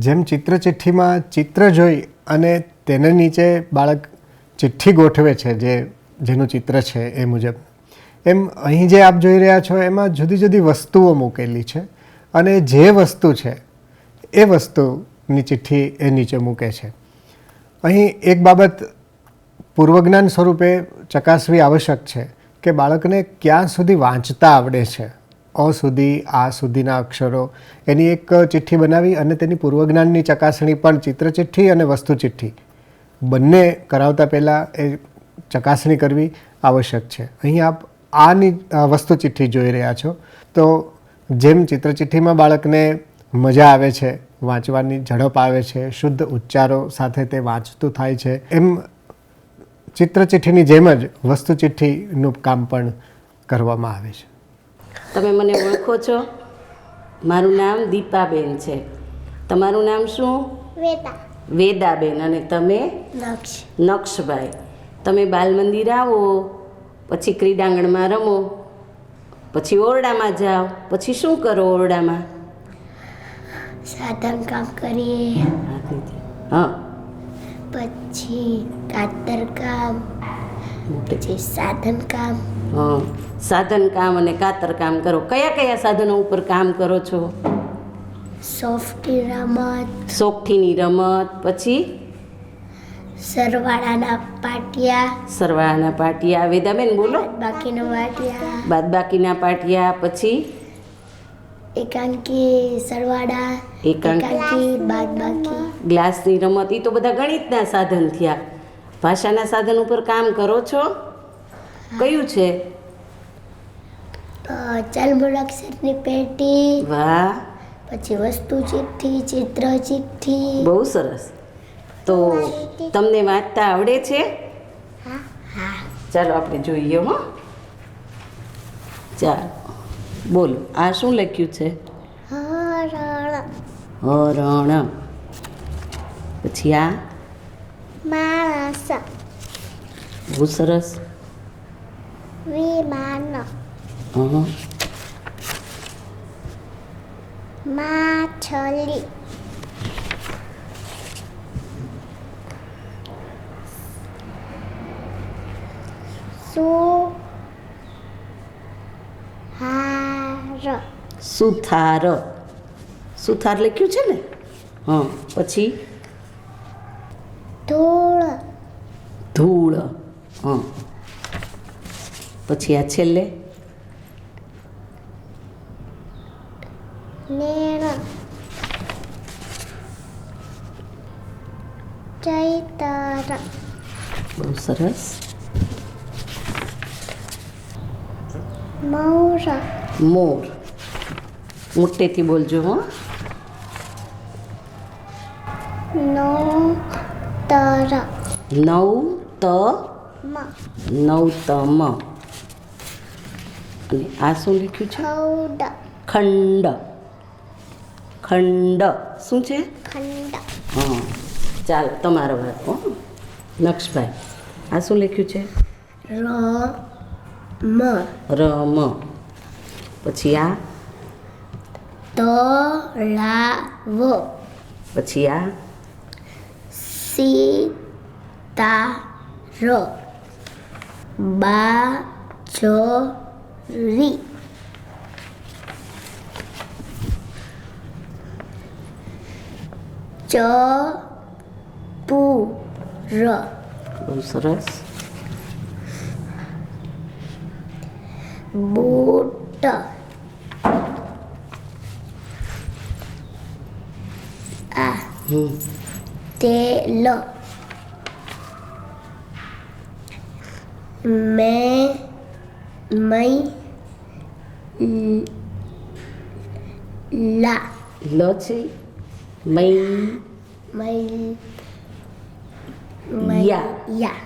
જેમ ચિત્ર ચિઠ્ઠીમાં ચિત્ર જોઈ અને તેને નીચે બાળક ચિઠ્ઠી ગોઠવે છે જે જેનું ચિત્ર છે એ મુજબ. એમ અહીં જે આપ જોઈ રહ્યા છો, એમાં જુદી જુદી વસ્તુઓ મૂકેલી છે અને જે વસ્તુ છે, એ વસ્તુની ચિઠ્ઠી એ નીચે મૂકે છે. અહીં એક બાબત પૂર્વજ્ઞાન સ્વરૂપે ચકાસવી આવશ્યક છે કે બાળકને ક્યાં સુધી વાંચતા આવડે છે. અ સુધી, આ સુધીના અક્ષરો. એની એક ચિઠ્ઠી બનાવી અને તેની પૂર્વજ્ઞાનની ચકાસણી પણ ચિત્ર ચિઠ્ઠી અને વસ્તુ ચિઠ્ઠી બંને કરાવતા પહેલાં એ ચકાસણી કરવી આવશ્યક છે. અહીં આપ આની વસ્તુ ચિઠ્ઠી જોઈ રહ્યા છો. તો જેમ ચિત્ર ચિઠ્ઠીમાં બાળકને મજા આવે છે, વાંચવાની ઝડપ આવે છે, શુદ્ધ ઉચ્ચારો સાથે તે વાંચતું થાય છે, એમ ચિત્ર ચિઠ્ઠીની જેમ જ વસ્તુ ચિઠ્ઠીનું કામ પણ કરવામાં આવે છે. તમે મને ઓળખો છો? મારું નામ દીપાબેન છે. તમારું નામ શું? વેદાબેન. અને તમે? નક્ષ. નક્ષભાઈ. તમે બાલ મંદિર આવો પછી ક્રીડાંગણમાં રમો પછી ઓરડામાં જાઓ પછી શું કરો ઓરડામાં? સાધન કામ કરીએ. હા. પછી કાતર કામ. પછી સાધન કામ. હા સાધન કામ અને કાતર કામ કરો. કયા કયા સાધનો ઉપર કામ કરો છો? સોફ્ટી રમત. સોગઠીની રમત પછી? સરવાળાના પાટિયા. સરવાળાના પાટિયા વેદાબેન બોલો. બાકીના પાટિયા. બાદબાકીના પાટિયા પછી? એકાંકી સરવાળા એકાંકી. બાદબાકી. બાદ બાકી ગ્લાસની રમત એ તો બધા ગણિતના સાધન થયા. ભાષાના સાધન ઉપર કામ કરો છો? કયું છે? ચાલ મૂળાક્ષરની પેટી વાહ. પછી વસ્તુ ચિઠ્ઠી ચિત્ર ચિઠ્ઠી. બહુ સરસ. તો તમને વાંચતા આવડે છે? ચાલો આપણે જોઈએ હો. ચાલો. બોલો આ શું લખ્યું છે? હરણ. હરણ. પછી આ? માણસ બહુ સરસ વિમાન હં. માછલી સુહાર સુથાર સુથાર લખ્યું છે ને હા પછી ધૂળ ધૂળ હા. પછી આ છેલ્લે? બહુ સરસ. મૌર. મોર. મોટેથી બોલજો હો. નોતર નવ ત નવતમ. અને આ શું લખ્યું છે? ખંડ. ખંડ. શું છે? ખંડ. હા. ચાલો તમારો વાત હો. નક્ષભાઈ આ શું લખ્યું છે? ર મ. રમ. પછી આ? તળાવ પછી આ? સીતાર બાજરી. ચપુર. બહુ સરસ. બૂટ. આ તેલ. મેં મય લા. લ છે? મૈ મય યા. યા.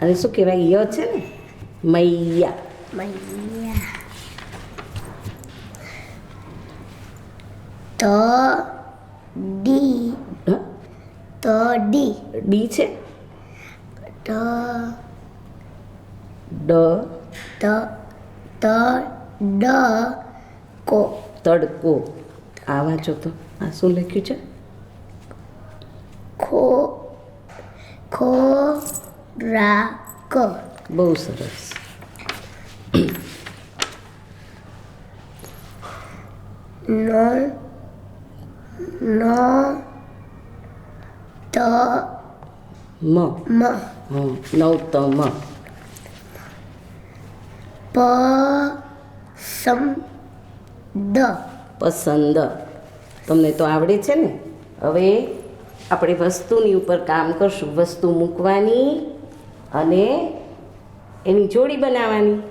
અને શું કહેવાય? ય છે ને? મૈયા મૈયા ત ડી? ત ડી. ડી છે? ત ડ ત ત ડ કો. તડકો. આ વાંચો તો. આ શું લખ્યું છે? ખો ખો રા ક બહુ સરસ. ન ન ત મ. મ. નવતમ. પ સમ દ પસંદ. તમને તો આવડે છે ને? હવે આપણે વસ્તુની ઉપર કામ કરશું. વસ્તુ મૂકવાની અને એની જોડી બનાવવાની.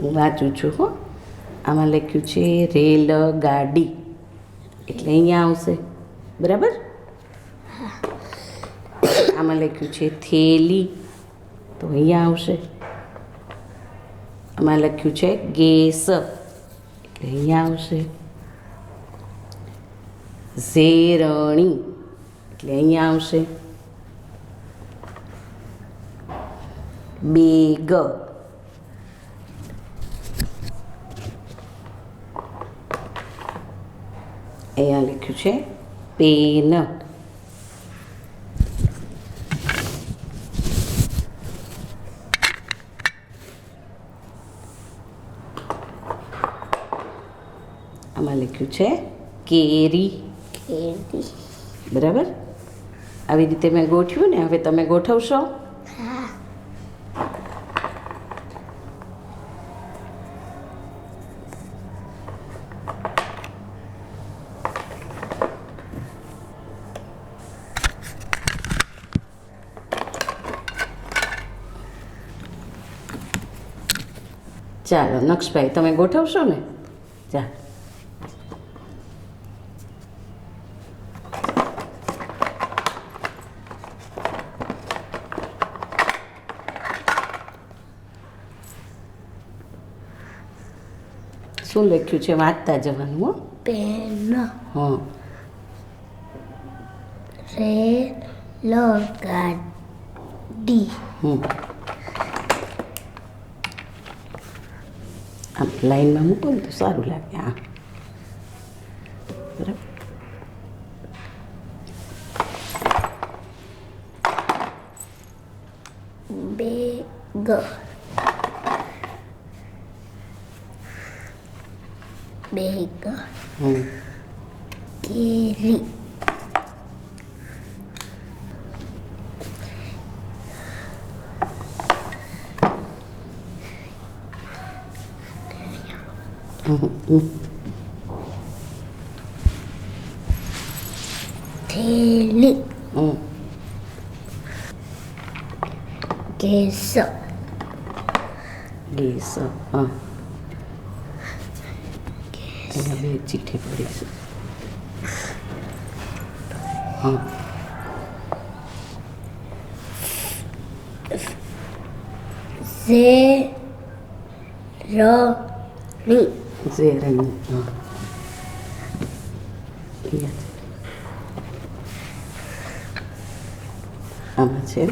હું વાંચું છું, હો. આમાં લખ્યું છે રેલ ગાડી એટલે અહીંયા આવશે. બરાબર? આમાં લખ્યું છે, થેલી. તો અહીંયા આવશે. આમાં લખ્યું છે, ગેસ. એટલે અહીંયા આવશે. ઝેરણી. એટલે અહીંયા આવશે. બેગ. અહીંયા લખ્યું છે પેન આમાં લખ્યું છે કેરી કેરી બરાબર આવી રીતે મેં ગોઠવ્યું ને હવે તમે ગોઠવશો ચાલો નક્ષભાઈ તમે ગોઠવશો ને? ચાલો શું લખ્યું છે? વાંચતા જવાનું હો. પેન. હા. રેલ ગાડી. હમ. આમ લાઈનમાં મૂકો ને તો સારું લાગે હા બરાબર બેગ બેગ હમ કેરી હમ હમ થેલી હમ કેસ ગેસ હા એમાં બે ચીઠી પડી છે હા ઝેરની ઝેરણી હા અહીંયા છે. આમાં છે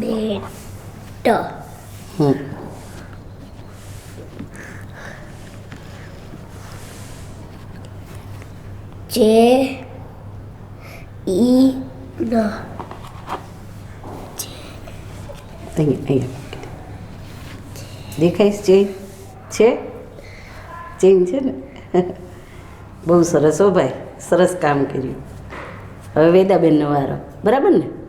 બેટ હમ જે ઈ ન અહીંયા અહીંયા દેખાઈશ ચેન છે? ચેન છે ને. બહુ સરસ હો ભાઈ, સરસ કામ કર્યું. હવે વેદાબેનનો વારો. બરાબર ને?